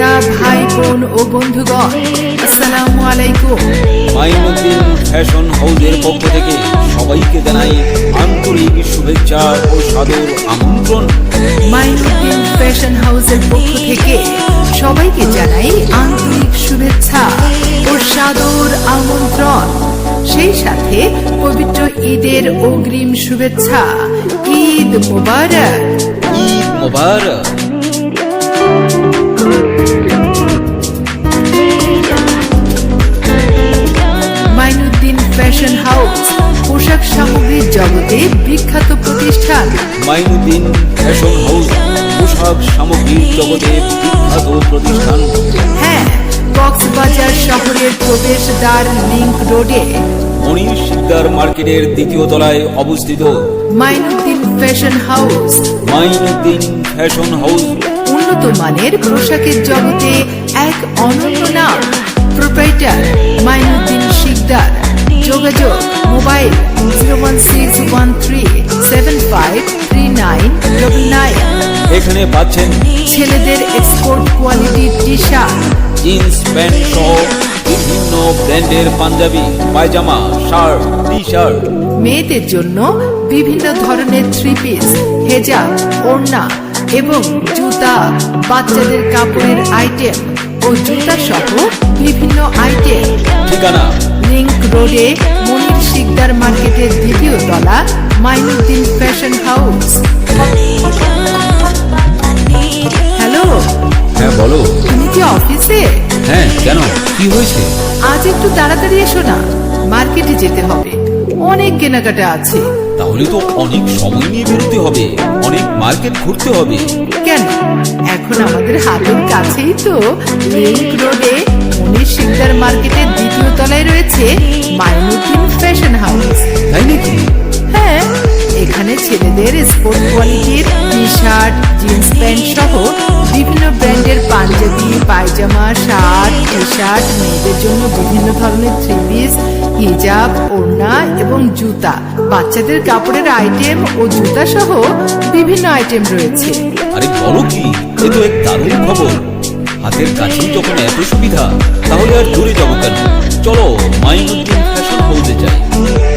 দাদা ভাই বোন ও বন্ধুগণ আসসালামু আলাইকুম। মাইনুদ্দিন ফ্যাশন হাউজের পক্ষ থেকে সবাইকে জানাই আন্তরিক শুভেচ্ছা ও সাদর আমন্ত্রণ। মাইনুদ্দিন ফ্যাশন হাউজের পক্ষ থেকে সবাইকে জানাই আন্তরিক শুভেচ্ছা ও সাদর আমন্ত্রণ। সেই সাথে পবিত্র ঈদের অগ্রিম শুভেচ্ছা ঈদ মুবারক। ঈদ ফ্যাশন হাউস পোশাক সামগ্রীর জগতে বিখ্যাত প্রতিষ্ঠান। মাইনুদ্দিন ফ্যাশন হাউস পোশাক সামগ্রীর জগতে বিখ্যাত প্রতিষ্ঠান। হ্যাঁ কক্সবাজার শহরের প্রবেশদ্বার লিংক রোডে। মনির শিকদার মার্কেটের দ্বিতীয় তলায় অবস্থিত। Mainuddin fashion house Mainuddin fashion house উন্নত মানের পোশাকের জগতে এক অনন্য নাম প্রোপ্রাইটার মাইনুদ্দিন শিকদার। যোগাযোগ mobile zero one six one three seven five three nine double nine. এখানে পাচ্ছেন ছেলেদের এক্সপোর্ট কোয়ালিটির টি শার্ট জিন্স প্যান্ট সহ বিভিন্ন ব্র্যান্ডের panjabi pyjama shirt T shirt মেয়েদের জন্য বিভিন্ন ধরনের থ্রি পিস হেজাব ওড়না এবং জুতা বাচ্চাদের কাপড়ের আইটেম ও জুতা সহ বিভিন্ন আইটেম ঠিকানা রোডে মনির শিকদার মার্কেটের দ্বিতীয় তলা মাইনুদ্দিন ফ্যাশন হাউস। হ্যালো? হ্যাঁ বলো। তুমি কি অফিসে? হ্যাঁ কেন? কি হয়েছে? আজ একটু তাড়াতাড়ি এসো না। মার্কেটে যেতে হবে। অনেক কেনাকাটা আছে। তাহলে তো অনেক সময় নিয়ে বেরোতে হবে। অনেক মার্কেট ঘুরতে হবে। কেন? এখন আমাদের হাতের কাছেই তো লিংক রোডে শিকদার মার্কেটের দ্বিতীয় তলায় রয়েছে মাইনুদ্দিন ফ্যাশন হাউস। তাই নাকি? হ্যাঁ এখানে ছেলেদের স্পোর্ট কোয়ালিটির টি শার্ট জিন্স প্যান্ট সহ বিভিন্ন ব্র্যান্ডের panjabi pyjama shirt T shirt মেয়েদের জন্য বিভিন্ন ধরনের থ্রি পিস হিজাব ওড়না এবং জুতা বাচ্চাদের কাপড়ের আইটেম ও জুতা সহ বিভিন্ন আইটেম রয়েছে। আরে বলো কি এ তো এক দারুণ খবর। হাতের কাছেই যখন এত সুবিধা, তাহলে আর দূরে যাব কেন? চলো, মাইনুদ্দিন ফ্যাশন হাউসে যাই।